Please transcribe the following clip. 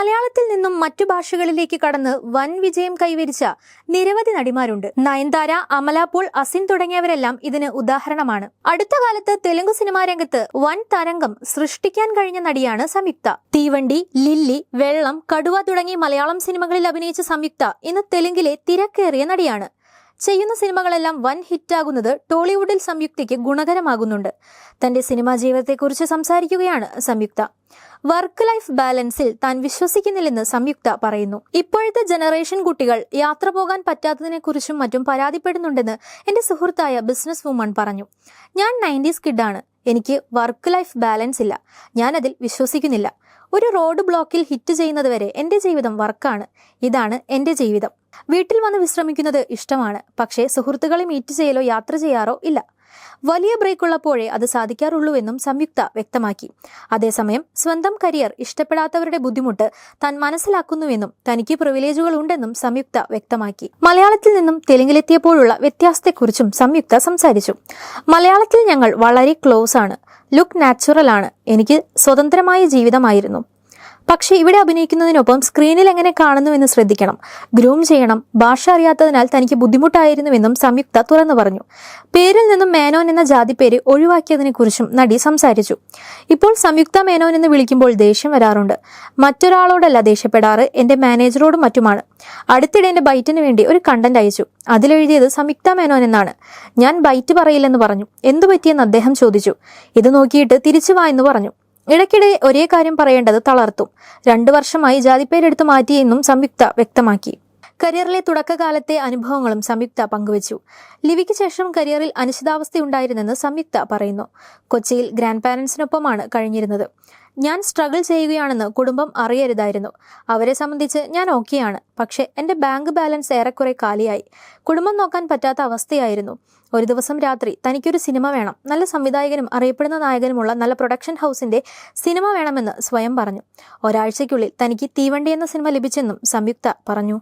മലയാളത്തിൽ നിന്നും മറ്റു ഭാഷകളിലേക്ക് കടന്ന് വൻ വിജയം കൈവരിച്ച നിരവധി നടിമാരുണ്ട്. നയൻതാര അമലാപോൾ അസിൻ തുടങ്ങിയവരെല്ലാം ഇതിന് ഉദാഹരണമാണ്. അടുത്ത കാലത്ത് തെലുങ്ക് സിനിമാ രംഗത്ത് വൻ തരംഗം സൃഷ്ടിക്കാൻ കഴിഞ്ഞ നടിയാണ് സംയുക്ത. തീവണ്ടി ലില്ലി വെള്ളം കടുവ തുടങ്ങി മലയാളം സിനിമകളിൽ അഭിനയിച്ച സംയുക്ത ഇന്ന് തെലുങ്കിലെ തിരക്കേറിയ നടിയാണ്. ചെയ്യുന്ന സിനിമകളെല്ലാം വൻ ഹിറ്റാകുന്നത് ടോളിവുഡിൽ സംയുക്തയ്ക്ക് ഗുണകരമാകുന്നുണ്ട്. തന്റെ സിനിമാ ജീവിതത്തെക്കുറിച്ച് സംസാരിക്കുകയാണ് സംയുക്ത. വർക്ക് ലൈഫ് ബാലൻസിൽ താൻ വിശ്വസിക്കുന്നില്ലെന്ന് സംയുക്ത പറയുന്നു. ഇപ്പോഴത്തെ ജനറേഷൻ കുട്ടികൾ യാത്ര പോകാൻ പറ്റാത്തതിനെക്കുറിച്ചും മറ്റും പരാതിപ്പെടുന്നുണ്ടെന്ന് എന്റെ സുഹൃത്തായ ബിസിനസ് വുമൺ പറഞ്ഞു. ഞാൻ നയന്റീസ് കിഡാണ്. എനിക്ക് വർക്ക് ലൈഫ് ബാലൻസ് ഇല്ല. ഞാൻ അതിൽ വിശ്വസിക്കുന്നില്ല. ഒരു റോഡ് ബ്ലോക്കിൽ ഹിറ്റ് ചെയ്യുന്നതുവരെ എന്റെ ജീവിതം വർക്കാണ്. ഇതാണ് എന്റെ ജീവിതം. വീട്ടിൽ വന്ന് വിശ്രമിക്കുന്നത് ഇഷ്ടമാണ്. പക്ഷേ സുഹൃത്തുക്കളെ മീറ്റ് ചെയ്യലോ യാത്ര ചെയ്യാറോ ഇല്ല. വലിയ ബ്രേക്ക് ഉള്ളപ്പോഴേ അത് സാധിക്കാറുള്ളൂവെന്നും സംയുക്ത വ്യക്തമാക്കി. അതേസമയം സ്വന്തം കരിയർ ഇഷ്ടപ്പെടാത്തവരുടെ ബുദ്ധിമുട്ട് താൻ മനസ്സിലാക്കുന്നുവെന്നും തനിക്ക് പ്രിവിലേജുകൾ ഉണ്ടെന്നും സംയുക്ത വ്യക്തമാക്കി. മലയാളത്തിൽ നിന്നും തെലുങ്കിലെത്തിയപ്പോഴുള്ള വ്യത്യാസത്തെക്കുറിച്ചും സംയുക്ത സംസാരിച്ചു. മലയാളത്തിൽ ഞങ്ങൾ വളരെ ക്ലോസ് ആണ്. ലുക്ക് നാച്ചുറൽ ആണ്. എനിക്ക് സ്വതന്ത്രമായ ജീവിതമായിരുന്നു. പക്ഷേ ഇവിടെ അഭിനയിക്കുന്നതിനൊപ്പം സ്ക്രീനിൽ എങ്ങനെ കാണുന്നുവെന്ന് ശ്രദ്ധിക്കണം. ഗ്രൂം ചെയ്യണം. ഭാഷ അറിയാത്തതിനാൽ തനിക്ക് ബുദ്ധിമുട്ടായിരുന്നുവെന്നും സംയുക്ത തുറന്നു പറഞ്ഞു. പേരിൽ നിന്നും മേനോൻ എന്ന ജാതി പേര് ഒഴിവാക്കിയതിനെ കുറിച്ചും നടി സംസാരിച്ചു. ഇപ്പോൾ സംയുക്ത മേനോൻ എന്ന് വിളിക്കുമ്പോൾ ദേഷ്യം വരാറുണ്ട്. മറ്റൊരാളോടല്ല ദേഷ്യപ്പെടാറ്. എന്റെ മാനേജറോടും മറ്റുമാണ്. അടുത്തിടെ എന്റെ ബൈറ്റിന് വേണ്ടി ഒരു കണ്ടന്റ് അയച്ചു. അതിലെഴുതിയത് സംയുക്ത മേനോൻ എന്നാണ്. ഞാൻ ബൈറ്റ് പറയില്ലെന്ന് പറഞ്ഞു. എന്തു പറ്റിയെന്ന് അദ്ദേഹം ചോദിച്ചു. ഇത് നോക്കിയിട്ട് തിരിച്ചു വാ എന്ന് പറഞ്ഞു. ഇടയ്ക്കിടെ ഒരേ കാര്യം പറയേണ്ടത് തളർത്തും. രണ്ടു വർഷമായി ജാതിപ്പേരെടുത്ത് മാറ്റിയെന്നും സംയുക്ത വ്യക്തമാക്കി. കരിയറിലെ തുടക്കകാലത്തെ അനുഭവങ്ങളും സംയുക്ത പങ്കുവച്ചു. ലിവിക്ക് ശേഷം കരിയറിൽ അനിശ്ചിതാവസ്ഥയുണ്ടായിരുന്നെന്ന് സംയുക്ത പറയുന്നു. കൊച്ചിയിൽ ഗ്രാൻഡ് പാരൻസിനൊപ്പമാണ് കഴിഞ്ഞിരുന്നത്. ഞാൻ സ്ട്രഗിൾ ചെയ്യുകയാണെന്ന് കുടുംബം അറിയരുതായിരുന്നു. അവരെ സംബന്ധിച്ച് ഞാൻ ഓക്കെയാണ്. പക്ഷേ എന്റെ ബാങ്ക് ബാലൻസ് ഏറെക്കുറെ കാലിയായി. കുടുംബം നോക്കാൻ പറ്റാത്ത അവസ്ഥയായിരുന്നു. ഒരു ദിവസം രാത്രി തനിക്കൊരു സിനിമ വേണം. നല്ല സംവിധായകനും അറിയപ്പെടുന്ന നായകനുമുള്ള നല്ല പ്രൊഡക്ഷൻ ഹൗസിന്റെ സിനിമ വേണമെന്ന് സ്വയം പറഞ്ഞു. ഒരാഴ്ചയ്ക്കുള്ളിൽ തനിക്ക് തീവണ്ടി എന്ന സിനിമ ലഭിച്ചെന്നും സംയുക്ത പറഞ്ഞു.